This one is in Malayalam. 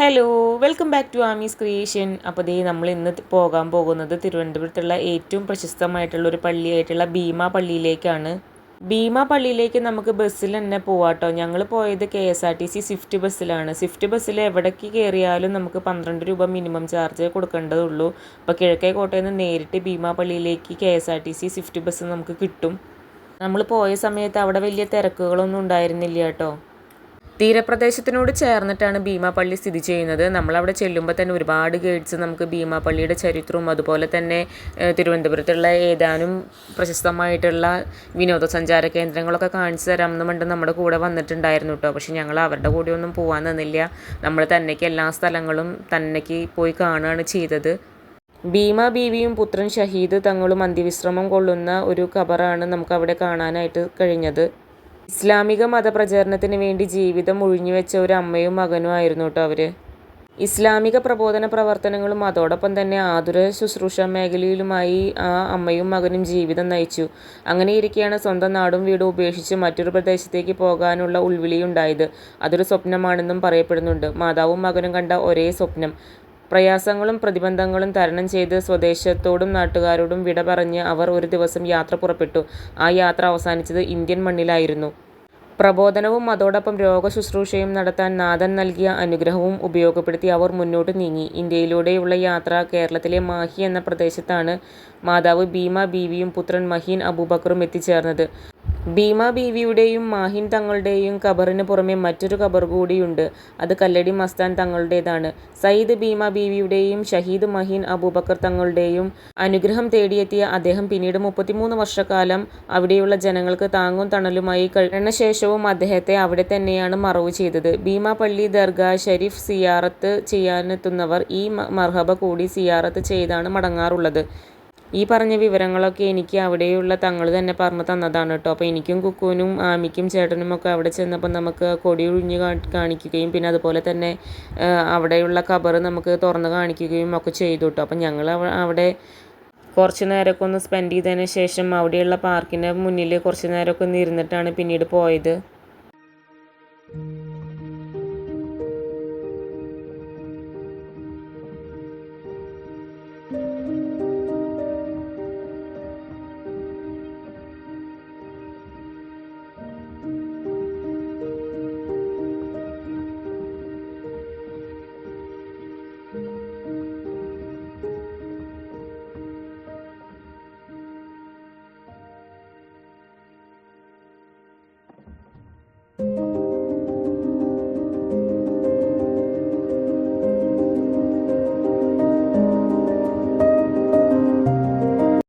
Hello welcome back to Aamis creation അപ്പോൾ ദേ നമ്മൾ ഇന്ന് പോകാൻ പോകുന്നത് തിരുവനന്തപുരത്തുള്ള ഏറ്റവും പ്രശസ്തമായിട്ടുള്ള ഒരു പള്ളിയായിട്ടുള്ള ഭീമ പള്ളിയിലേക്കാണ്. ഭീമ പള്ളിയിലേക്ക് നമുക്ക് ബസ്സിൽ തന്നെ പോവാട്ടോ. ഞങ്ങൾ പോയത് K S R T C swift ബസ്സിലാണ്. സ്വിഫ്റ്റ് ബസ്സിൽ എവിടേക്ക് കയറിയാലും നമുക്ക് പന്ത്രണ്ട് രൂപ മിനിമം ചാർജ് കൊടുക്കേണ്ടതുള്ളൂ. അപ്പോൾ കിഴക്കേ കോട്ടയിൽ നിന്ന് നേരിട്ട് ഭീമ പള്ളിയിലേക്ക് K S R T C swift bus നമുക്ക് കിട്ടും. നമ്മൾ പോയ സമയത്ത് അവിടെ വലിയ തിരക്കുകളൊന്നും ഉണ്ടായിരുന്നില്ല കേട്ടോ. തീരപ്രദേശത്തിനോട് ചേർന്നിട്ടാണ് ഭീമാപള്ളി സ്ഥിതി ചെയ്യുന്നത്. നമ്മളവിടെ ചെല്ലുമ്പോൾ തന്നെ ഒരുപാട് ഗൈഡ്സ് നമുക്ക് ഭീമാപള്ളിയുടെ ചരിത്രവും അതുപോലെ തന്നെ തിരുവനന്തപുരത്തുള്ള ഏതാനും പ്രശസ്തമായിട്ടുള്ള വിനോദസഞ്ചാര കേന്ദ്രങ്ങളൊക്കെ കാണിച്ചു തരാമെന്നുമുണ്ട് നമ്മുടെ കൂടെ വന്നിട്ടുണ്ടായിരുന്നു കേട്ടോ പക്ഷെ ഞങ്ങൾ അവരുടെ കൂടെ ഒന്നും പോകാൻ നിന്നില്ല. നമ്മൾ തന്നേക്ക് എല്ലാ സ്ഥലങ്ങളും തന്നേക്ക് പോയി കാണുകയാണ് ചെയ്തത്. ഭീമ ബീവിയും പുത്രൻ ഷഹീദ് തങ്ങളും അന്ത്യവിശ്രമം കൊള്ളുന്ന ഒരു ഖബറാണ് നമുക്ക് അവിടെ കാണാനായിട്ട് കഴിഞ്ഞത്. ഇസ്ലാമിക മതപ്രചാരണത്തിന് വേണ്ടി ജീവിതം ഒഴിഞ്ഞുവെച്ച ഒരു അമ്മയും മകനും ആയിരുന്നു കേട്ടോ അവർ ഇസ്ലാമിക പ്രബോധന പ്രവർത്തനങ്ങളും അതോടൊപ്പം തന്നെ ആതുര ശുശ്രൂഷ മേഖലയിലുമായി ആ അമ്മയും മകനും ജീവിതം നയിച്ചു. അങ്ങനെ ഇരിക്കെയാണ് സ്വന്തം നാടും വീടും ഉപേക്ഷിച്ച് മറ്റൊരു പ്രദേശത്തേക്ക് പോകാനുള്ള ഉൾവിളിയുണ്ടായത്. അതൊരു സ്വപ്നമാണെന്നും പറയപ്പെടുന്നുണ്ട്. മാതാവും മകനും കണ്ട ഒരേ സ്വപ്നം. പ്രയാസങ്ങളും പ്രതിബന്ധങ്ങളും തരണം ചെയ്ത് സ്വദേശത്തോടും നാട്ടുകാരോടും വിട പറഞ്ഞ് അവർ ഒരു ദിവസം യാത്ര പുറപ്പെട്ടു. ആ യാത്ര അവസാനിച്ചത് ഇന്ത്യൻ മണ്ണിലായിരുന്നു. പ്രബോധനവും അതോടൊപ്പം രോഗശുശ്രൂഷയും നടത്താൻ നാഥൻ നൽകിയ അനുഗ്രഹവും ഉപയോഗപ്പെടുത്തി അവർ മുന്നോട്ട് നീങ്ങി. ഇന്ത്യയിലൂടെയുള്ള യാത്ര കേരളത്തിലെ മാഹി എന്ന പ്രദേശത്താണ് മാതാവ് ഭീമ ബീവിയും പുത്രൻ മഹീൻ അബൂബക്കറും എത്തിച്ചേർന്നത്. ഭീമ ബീവിയുടെയും മാഹിൻ തങ്ങളുടെയും ഖബറിന് പുറമെ മറ്റൊരു ഖബർ കൂടിയുണ്ട്. അത് കല്ലടി മസ്താൻ തങ്ങളുടേതാണ്. സയ്യിദ് ഭീമ ബീവിയുടെയും ഷഹീദ് മഹീൻ അബൂബക്കർ തങ്ങളുടെയും അനുഗ്രഹം തേടിയെത്തിയ അദ്ദേഹം പിന്നീട് മുപ്പത്തിമൂന്ന് വർഷക്കാലം അവിടെയുള്ള ജനങ്ങൾക്ക് താങ്ങും തണലുമായി കഴിഞ്ഞ ശേഷവും അദ്ദേഹത്തെ അവിടെ തന്നെയാണ് മറവ് ചെയ്തത്. ഭീമ പള്ളി ദർഗാ ഷരീഫ് സിയാറത്ത് ചെയ്യാനെത്തുന്നവർ ഈ മർഹബ കൂടി സിയാറത്ത് ചെയ്താണ് മടങ്ങാറുള്ളത്. ഈ പറഞ്ഞ വിവരങ്ങളൊക്കെ എനിക്ക് അവിടെയുള്ള തങ്ങൾ തന്നെ പറഞ്ഞു തന്നതാണ് കേട്ടോ. അപ്പോൾ എനിക്കും കുക്കുവിനും ആമിക്കും ചേട്ടനും ഒക്കെ അവിടെ ചെന്നപ്പോൾ നമുക്ക് കൊടി ഒഴിഞ്ഞ് കാണിക്കുകയും പിന്നെ അതുപോലെ തന്നെ അവിടെയുള്ള കബർ നമുക്ക് തുറന്ന് കാണിക്കുകയും ഒക്കെ ചെയ്തു കേട്ടോ. അപ്പോൾ ഞങ്ങൾ അവിടെ കുറച്ച് നേരമൊക്കെ ഒന്ന് സ്പെൻഡ് ചെയ്തതിന് ശേഷം അവിടെയുള്ള പാർക്കിന്റെ മുന്നിൽ കുറച്ച് നേരമൊക്കെ ഒന്ന് ഇരുന്നിട്ടാണ് പിന്നീട് പോയത്.